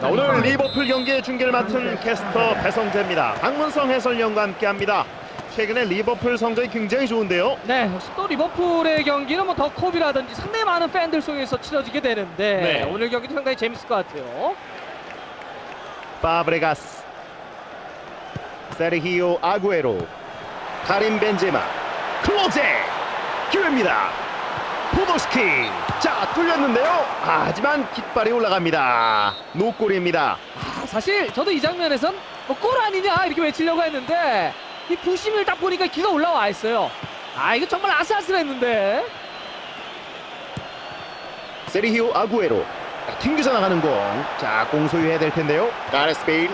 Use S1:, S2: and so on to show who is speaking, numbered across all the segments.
S1: 자, 오늘 리버풀 경기의 중계를 맡은 캐스터 배성재입니다. 박문성 해설위원과 함께합니다. 최근에 리버풀 성적이 굉장히 좋은데요.
S2: 네, 역시 또 리버풀의 경기는 뭐 더 컵이라든지 상당히 많은 팬들 속에서 치러지게 되는데
S1: 네.
S2: 오늘 경기도 상당히 재밌을 것 같아요.
S1: 파브레가스 세르히오 아구에로 카림 벤제마 클로제 기회입니다 포도스키 자 뚫렸는데요. 아, 하지만 깃발이 올라갑니다. 노골입니다.
S2: 아, 사실 저도 이 장면에선 뭐골 아니냐 이렇게 외치려고 했는데 이 부심을 딱 보니까 기가 올라와 있어요. 아 이거 정말 아슬아슬했는데.
S1: 세르히오 아구에로 자, 튕겨져 나가는 공자공 소유해야 될 텐데요. 가레스 베일.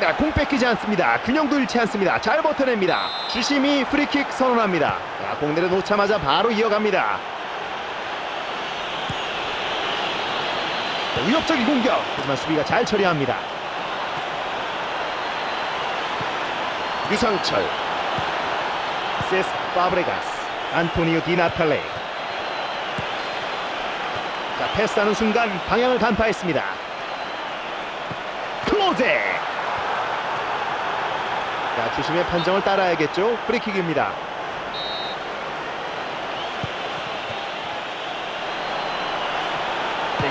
S1: 자, 공 뺏기지 않습니다. 균형도 잃지 않습니다. 잘 버텨냅니다. 주심이 프리킥 선언합니다. 자, 공 내려놓자마자 바로 이어갑니다 자, 위협적인 공격 하지만 수비가 잘 처리합니다 유상철 세스 파브레가스 안토니오 디나탈레 자, 패스하는 순간 방향을 간파했습니다. 클로제. 자, 주심의 판정을 따라야겠죠. 프리킥입니다.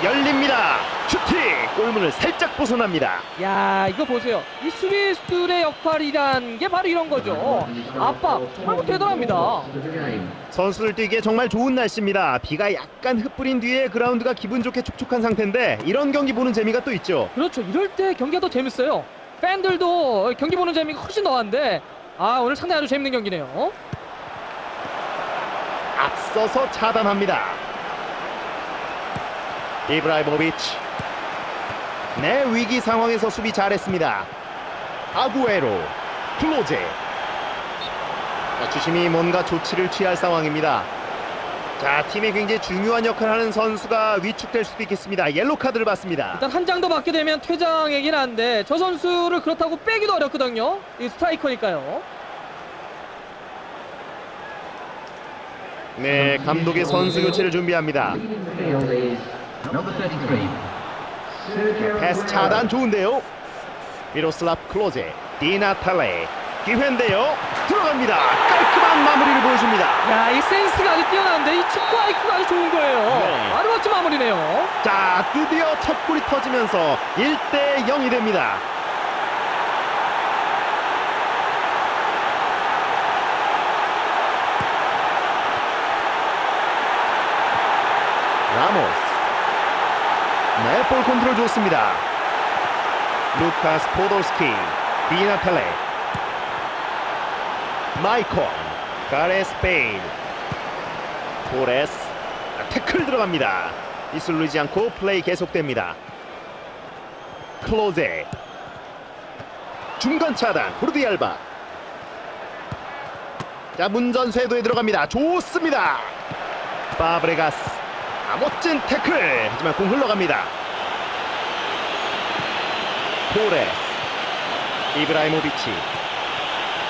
S1: 열립니다. 슈팅! 골문을 살짝 벗어납니다.
S2: 야 이거 보세요. 이 수비수들의 역할이란 게 바로 이런 거죠. 압박 정말 뭐 대단합니다.
S1: 선수들 뛰기에 정말 좋은 날씨입니다. 비가 약간 흩뿌린 뒤에 그라운드가 기분 좋게 촉촉한 상태인데 이런 경기 보는 재미가 또 있죠.
S2: 그렇죠. 이럴 때 경기가 더 재밌어요. 팬들도 경기 보는 재미가 훨씬 더한데 아 오늘 상당히 아주 재밌는 경기네요.
S1: 앞서서 차단합니다. 이브라이모비치. 네, 위기 상황에서 수비 잘했습니다. 아구에로, 클로제. 자, 주심이 뭔가 조치를 취할 상황입니다. 자, 팀에 굉장히 중요한 역할을 하는 선수가 위축될 수도 있겠습니다. 옐로 카드를 받습니다.
S2: 일단 한 장 더 받게 되면 퇴장이긴 한데 저 선수를 그렇다고 빼기도 어렵거든요. 이 스트라이커니까요.
S1: 네, 감독의 선수 교체를 준비합니다. 패스 차단 좋은데요. 미로슬랍 클로제, 디나 탈레 기회인데요. 들어갑니다. 깔끔한 마무리를 보여줍니다.
S2: 야, 이 센스가 아주 뛰어난데 이 축구 아이큐가 아주 좋은 거예요.
S1: 네.
S2: 아주 멋진 마무리네요.
S1: 자, 드디어 첫 골이 터지면서 1대 0이 됩니다. 라모스. 네, 볼 컨트롤 좋습니다. 루카스 포돌스키, 비나텔레, 마이콘, 가레스 베일, 토레스, 자, 태클 들어갑니다. 이슬 누지 않고 플레이 계속됩니다. 클로제 중간 차단 후르디 알바 자 문전 쇄도에 들어갑니다 좋습니다 파브레가스 아, 멋진 태클 하지만 공 흘러갑니다 토레스 이브라이모비치.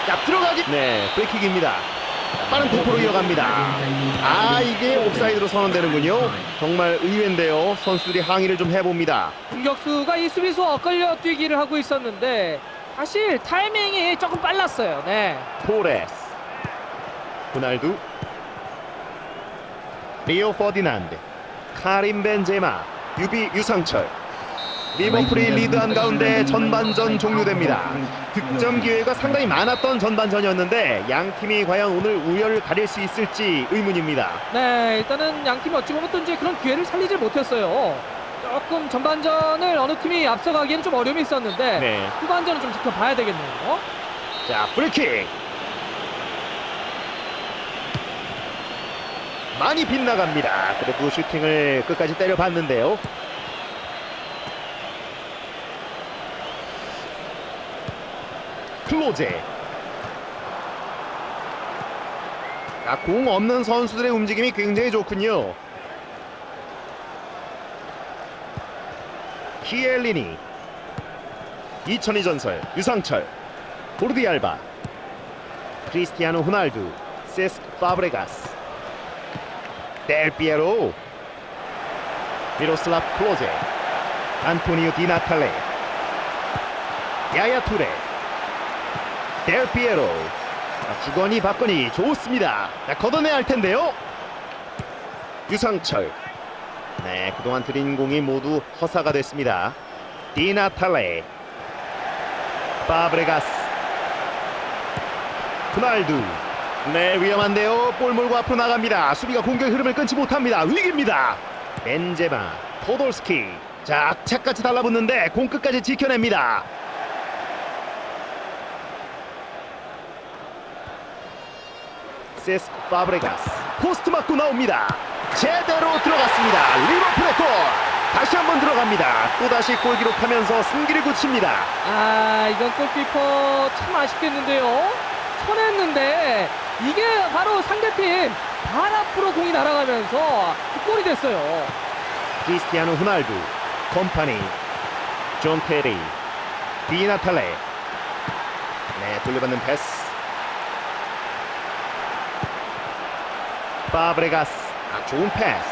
S1: 자 들어가기 네 프리킥입니다. 자, 빠른 tempo로 이어갑니다. 아 이게 옵사이드로 선언되는군요. 정말 의외인데요. 선수들이 항의를 좀 해봅니다.
S2: 공격수가 이 수비수 엇갈려 뛰기를 하고 있었는데 사실 타이밍이 조금 빨랐어요. 네.
S1: 토레스 호날두 리오 퍼디난드 카림 벤제마 유비 유상철 리버풀이 리드한 가운데 전반전 종료됩니다 득점 기회가 상당히 많았던 전반전이었는데 양 팀이 과연 오늘 우열을 가릴 수 있을지 의문입니다
S2: 네, 일단은 양 팀이 어찌 보면 또 이제 그런 기회를 살리질 못했어요. 조금 전반전을 어느 팀이 앞서가기에는 좀 어려움이 있었는데
S1: 네.
S2: 후반전은 좀 지켜봐야 되겠네요.
S1: 자 프리킥 많이 빗나갑니다 그래도 슈팅을 끝까지 때려봤는데요 클로제. 자, 공 없는 선수들의 움직임이 굉장히 좋군요. 키엘리니 2002 전설 유상철 보르디 알바 크리스티아노 호날두 세스 파브레가스 델 피에로 미로슬랍 클로제 안토니오 디나탈레 야야 투레 델 피에로. 자, 주거니 받거니 좋습니다. 자, 걷어내야 할 텐데요. 유상철. 네 그동안 드린 공이 모두 허사가 됐습니다. 디나 탈레. 파브레가스. 후날두. 네 위험한데요. 볼 몰고 앞으로 나갑니다. 수비가 공격 흐름을 끊지 못합니다. 위기입니다. 벤제마 포돌스키. 자 악착같이 달라붙는데 공 끝까지 지켜냅니다 세스 파브레가스 포스트 맞고 나옵니다. 제대로 들어갔습니다. 리버풀의 골. 다시 한번 들어갑니다. 또다시 골 기록하면서 승기를 굳힙니다.
S2: 아 이건 골키퍼 참 아쉽겠는데요. 쳐냈는데 이게 바로 상대팀 발 앞으로 공이 날아가면서 골이 됐어요.
S1: 크리스티아노 후날두 컴파니 존 테리 디나탈레. 네 돌려받는 패스 파브레가스 아, 좋은 패스.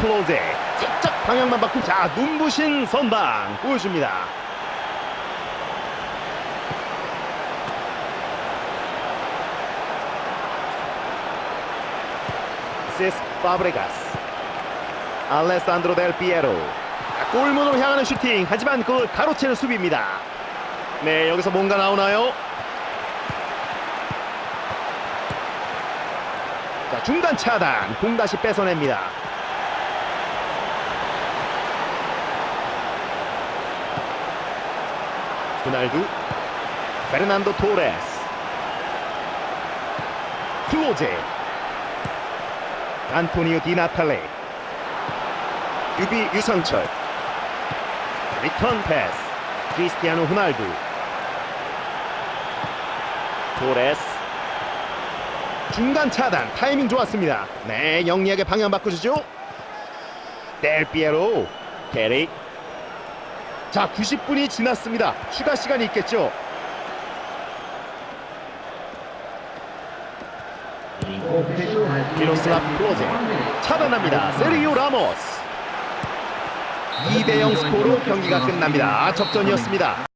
S1: 클로제 살짝 방향만 바꾸고 자 눈부신 선방 보여줍니다. 세스 파브레가스 알레산드로 델 피에로 자, 골문으로 향하는 슈팅. 하지만 그걸 가로채는 수비입니다. 네 여기서 뭔가 나오나요? 자 중간 차단. 공 다시 뺏어냅니다. 호날두 페르난도 토레스. 클로제. 안토니오 디나탈레. 유비 유상철. 리턴 패스. 크리스티아노 호날두. 토레스 중간 차단. 타이밍 좋았습니다. 네 영리하게 방향 바꾸시죠? 델 피에로 캐릭 자 90분이 지났습니다. 추가 시간이 있겠죠? 미로슬랍 클로제 차단합니다. 세리오 라모스. 2대0 스코어로 경기가 끝납니다. 접전이었습니다